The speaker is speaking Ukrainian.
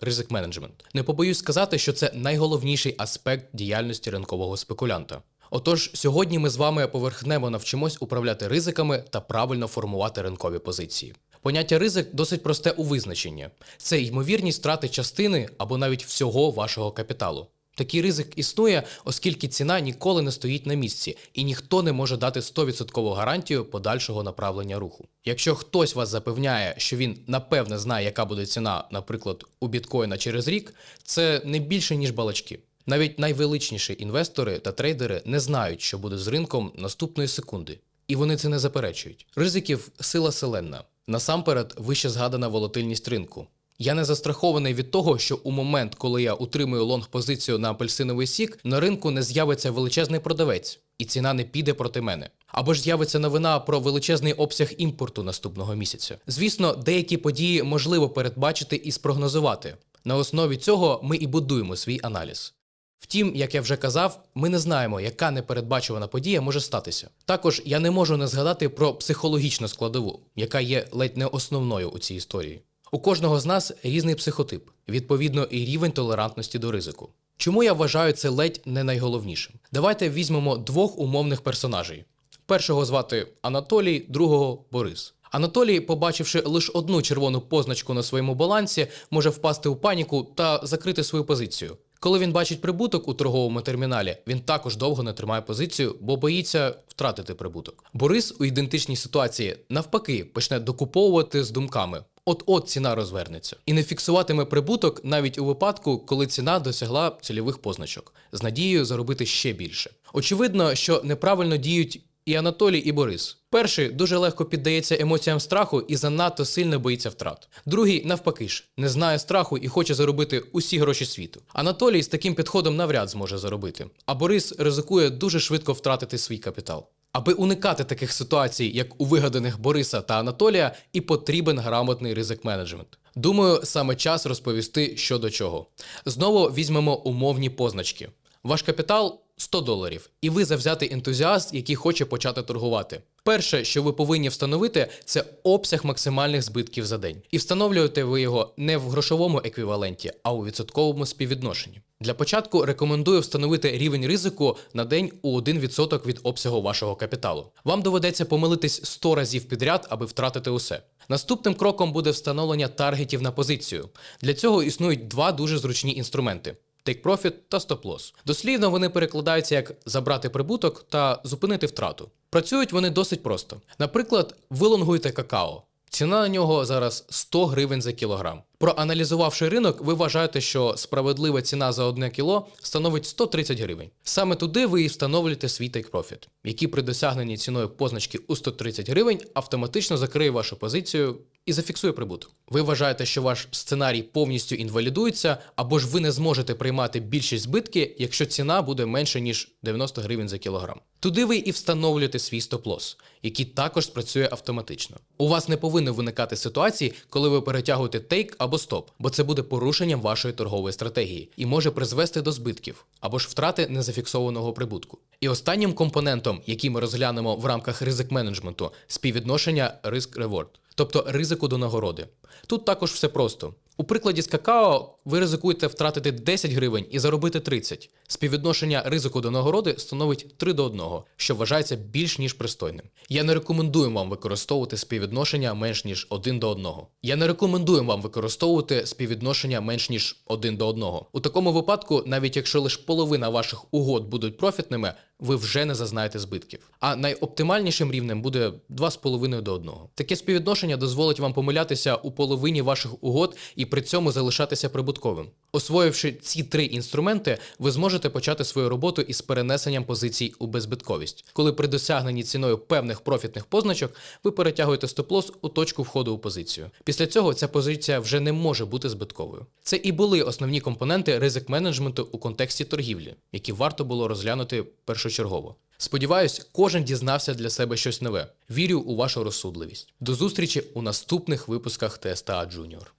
ризик менеджмент. Не побоюсь сказати, що це найголовніший аспект діяльності ринкового спекулянта. Отож, сьогодні ми з вами поверхнемо навчимось управляти ризиками та правильно формувати ринкові позиції. Поняття ризик досить просте у визначенні: це ймовірність втрати частини або навіть всього вашого капіталу. Такий ризик існує, оскільки ціна ніколи не стоїть на місці, і ніхто не може дати 100% гарантію подальшого направлення руху. Якщо хтось вас запевняє, що він напевне знає, яка буде ціна, наприклад, у біткоїна через рік, це не більше ніж балачки. Навіть найвеличніші інвестори та трейдери не знають, що буде з ринком наступної секунди, і вони це не заперечують. Ризиків сила селенна. Насамперед, вище згадана волатильність ринку. Я не застрахований від того, що у момент, коли я утримую лонг позицію на апельсиновий сік, на ринку не з'явиться величезний продавець, і ціна не піде проти мене. Або ж з'явиться новина про величезний обсяг імпорту наступного місяця. Звісно, деякі події можливо передбачити і спрогнозувати. На основі цього ми і будуємо свій аналіз. Втім, як я вже казав, ми не знаємо, яка непередбачувана подія може статися. Також я не можу не згадати про психологічну складову, яка є ледь не основною у цій історії. У кожного з нас різний психотип, відповідно, і рівень толерантності до ризику. Чому я вважаю це ледь не найголовнішим? Давайте візьмемо двох умовних персонажей. Першого звати Анатолій, другого Борис. Анатолій, побачивши лише одну червону позначку на своєму балансі, може впасти у паніку та закрити свою позицію. Коли він бачить прибуток у торговому терміналі, він також довго не тримає позицію, бо боїться втратити прибуток. Борис у ідентичній ситуації навпаки почне докуповувати з думками. От-от ціна розвернеться і не фіксуватиме прибуток навіть у випадку, коли ціна досягла цільових позначок, з надією заробити ще більше. Очевидно, що неправильно діють і Анатолій, і Борис. Перший дуже легко піддається емоціям страху і занадто сильно боїться втрат. Другий, навпаки ж, не знає страху і хоче заробити усі гроші світу. Анатолій з таким підходом навряд зможе заробити, а Борис ризикує дуже швидко втратити свій капітал. Аби уникати таких ситуацій, як у вигаданих Бориса та Анатолія, і потрібен грамотний ризик менеджмент. Думаю, саме час розповісти, що до чого. Знову візьмемо умовні позначки. Ваш капітал 100 доларів, і ви завзятий ентузіаст, який хоче почати торгувати. Перше, що ви повинні встановити, це обсяг максимальних збитків за день. І встановлюєте ви його не в грошовому еквіваленті, а у відсотковому співвідношенні. Для початку рекомендую встановити рівень ризику на день у 1% від обсягу вашого капіталу. Вам доведеться помилитись 100 разів підряд, аби втратити усе. Наступним кроком буде встановлення таргетів на позицію. Для цього існують два дуже зручні інструменти. Take Profit та Stop Loss. Дослівно вони перекладаються як забрати прибуток та зупинити втрату. Працюють вони досить просто. Наприклад, ви лонгуєте какао. Ціна на нього зараз 100 гривень за кілограм. Проаналізувавши ринок, ви вважаєте, що справедлива ціна за одне кіло становить 130 гривень. Саме туди ви і встановлюєте свій тейк-профіт, який при досягненні ціною позначки у 130 гривень автоматично закриє вашу позицію і зафіксує прибуток. Ви вважаєте, що ваш сценарій повністю інвалідується, або ж ви не зможете приймати більшість збитки, якщо ціна буде менше ніж 90 гривень за кілограм. Туди ви і встановлюєте свій стоп-лосс, який також спрацює автоматично. У вас не повинно виникати ситуації, коли ви перетягуєте тейк або стоп, бо це буде порушенням вашої торгової стратегії і може призвести до збитків або ж втрати незафіксованого прибутку. І останнім компонентом, який ми розглянемо в рамках ризик менеджменту, співвідношення риск-реворд, тобто ризику до нагороди. Тут також все просто. У прикладі з какао ви ризикуєте втратити 10 гривень і заробити 30. Співвідношення ризику до нагороди становить 3 до 1, що вважається більш ніж пристойним. Я не рекомендую вам використовувати співвідношення менш ніж 1 до 1. Я не рекомендую вам використовувати співвідношення менш ніж 1 до 1. У такому випадку, навіть якщо лише половина ваших угод будуть профітними, ви вже не зазнаєте збитків. А найоптимальнішим рівнем буде 2,5 до 1. Таке співвідношення дозволить вам помилятися у половині ваших угод і при цьому залишатися прибутковим. Освоївши ці три інструменти, ви зможете почати свою роботу із перенесенням позицій у беззбитковість. Коли при досягненні ціною певних профітних позначок ви перетягуєте стоп-лосс у точку входу у позицію. Після цього ця позиція вже не може бути збитковою. Це і були основні компоненти ризик менеджменту у контексті торгівлі, які варто було розглянути першочергово. Сподіваюсь, кожен дізнався для себе щось нове. Вірю у вашу розсудливість. До зустрічі у наступних випусках ТСТА Junior.